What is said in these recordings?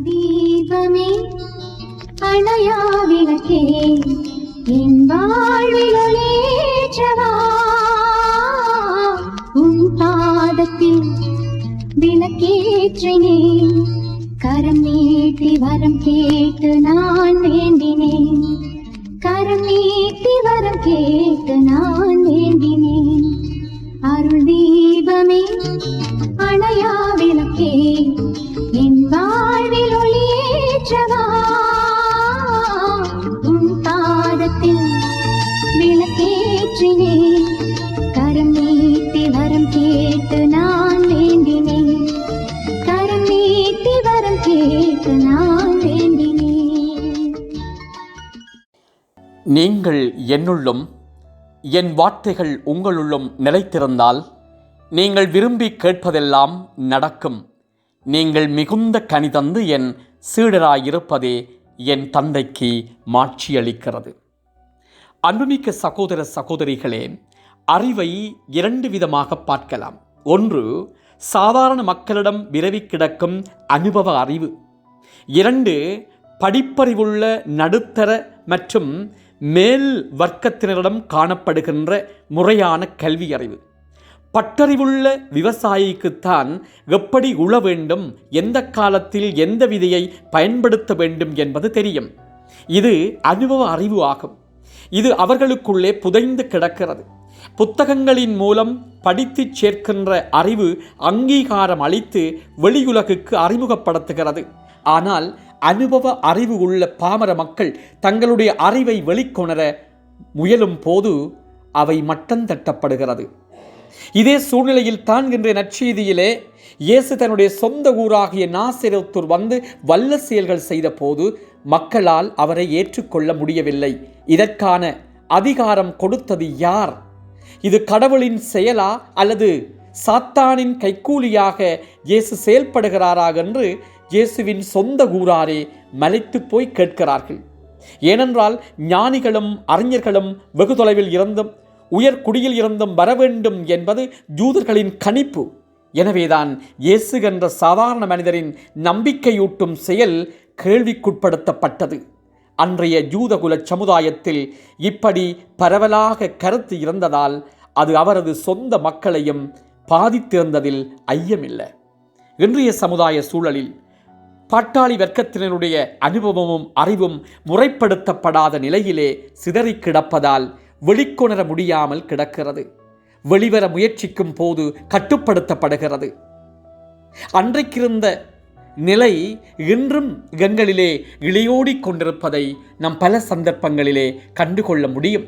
தீபமே அணையா விளக்கே என் வாழ்வில் உன் பாதத்தில் விளக்கேற்றினேன் கரம் நீட்டி வரம் கேட்டு நான் வேண்டினேன் கரம் நீட்டி வரம் கேட்டு நான் வேண்டினேன் அருள் தீபமே அணையா பெற்றவா உன் பாதத்தில் விளக்கேற்றினேன் கரம் நீட்டி வரம் கேட்டு நான் வேண்டினேன் கரம் நீட்டி வரம் கேட்டு நான் வேண்டினேன் நீங்கள் என்னுள்ளும் என் வார்த்தைகள் உங்களுள்ளும் நிலைத்திருந்தால் நீங்கள் விரும்பி கேட்பதெல்லாம் நடக்கும். நீங்கள் மிகுந்த கனிதந்து என் சீடராயிருப்பதே என் தந்தைக்கு மாட்சியளிக்கிறது. அன்புமிக்க சகோதர சகோதரிகளே அறிவை இரண்டு விதமாக பார்க்கலாம். ஒன்று சாதாரண மக்களிடம் விரவி கிடக்கும் அனுபவ அறிவு. இரண்டு படிப்பறிவுள்ள நடுத்தர மற்றும் மேல் வர்க்கத்தினரிடம் காணப்படுகின்ற முறையான கல்வி அறிவு பட்டறிவுள்ள விவசாயிக்குத்தான் எப்படி உழ வேண்டும் எந்த காலத்தில் எந்த விதையை பயன்படுத்த வேண்டும் என்பது தெரியும். இது அனுபவ அறிவு ஆகும். இது அவர்களுக்குள்ளே புதைந்து கிடக்கிறது. புத்தகங்களின் மூலம் படித்துச் சேர்க்கின்ற அறிவு அங்கீகாரம் அளித்து வெளியுலகுக்கு அறிமுகப்படுத்துகிறது. ஆனால் அனுபவ அறிவு உள்ள பாமர மக்கள் தங்களுடைய அறிவை வெளிக்கொணர முயலும் போது அவை மட்டம் தட்டப்படுகிறது. இதே சூழ்நிலையில் தான் இன்றைய நற்செய்தியிலே இயேசு தன்னுடைய சொந்த ஊராகிய நாசிரத்தூர் வந்து வல்ல செயல்கள் செய்த போது மக்களால் அவரை ஏற்றுக்கொள்ள முடியவில்லை. இதற்கான அதிகாரம் கொடுத்தது யார்? இது கடவுளின் செயலா அல்லது சாத்தானின் கைக்கூலியாக இயேசு செயல்படுகிறாரா என்று இயேசுவின் சொந்த ஊராரே மலைத்து போய் கேட்கிறார்கள். ஏனென்றால் ஞானிகளும் அறிஞர்களும் வெகு தொலைவில் இருந்தும் உயர்குடியில் இருந்தும் வர வேண்டும் என்பது ஜூதர்களின் கணிப்பு. எனவேதான் இயேசு என்ற சாதாரண மனிதரின் நம்பிக்கையூட்டும் செயல் கேள்விக்குட்படுத்தப்பட்டது. அன்றைய ஜூதகுல சமுதாயத்தில் இப்படி பரவலாக கருத்து இருந்ததால் அது அவரது சொந்த மக்களையும் பாதித்திருந்ததில் ஐயமில்லை. இன்றைய சமுதாய சூழலில் பாட்டாளி வர்க்கத்தினருடைய அனுபவமும் அறிவும் முறைப்படுத்தப்படாத நிலையிலே சிதறி கிடப்பதால் வெளிக்கொணர முடியாமல் கிடக்கிறது. வெளிவர முயற்சிக்கும் போது கட்டுப்படுத்தப்படுகிறது. அன்றைக்கிருந்த நிலை இன்றும் எங்களிலே இளையோடிக் கொண்டிருப்பதை நாம் பல சந்தர்ப்பங்களிலே கண்டுகொள்ள முடியும்.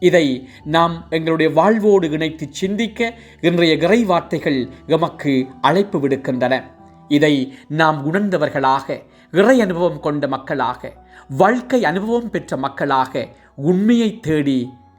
இதை நாம் எங்களுடைய வாழ்வோடு இணைத்து சிந்திக்க இன்றைய இறை வார்த்தைகள் எமக்கு அழைப்பு விடுக்கின்றன. இதை நாம் உணர்ந்தவர்களாக இறை அனுபவம் கொண்ட மக்களாக வாழ்க்கை அனுபவம் பெற்ற மக்களாக உண்மையை தேடி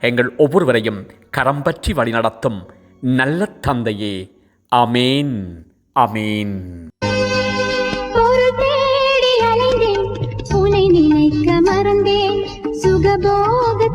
எங்கள் ஒவ்வொருவரையும் கரம் பற்றி வழிநடத்தும் நல்ல தந்தையே. அமேன் அமேன் மறந்தேன் சுகபோக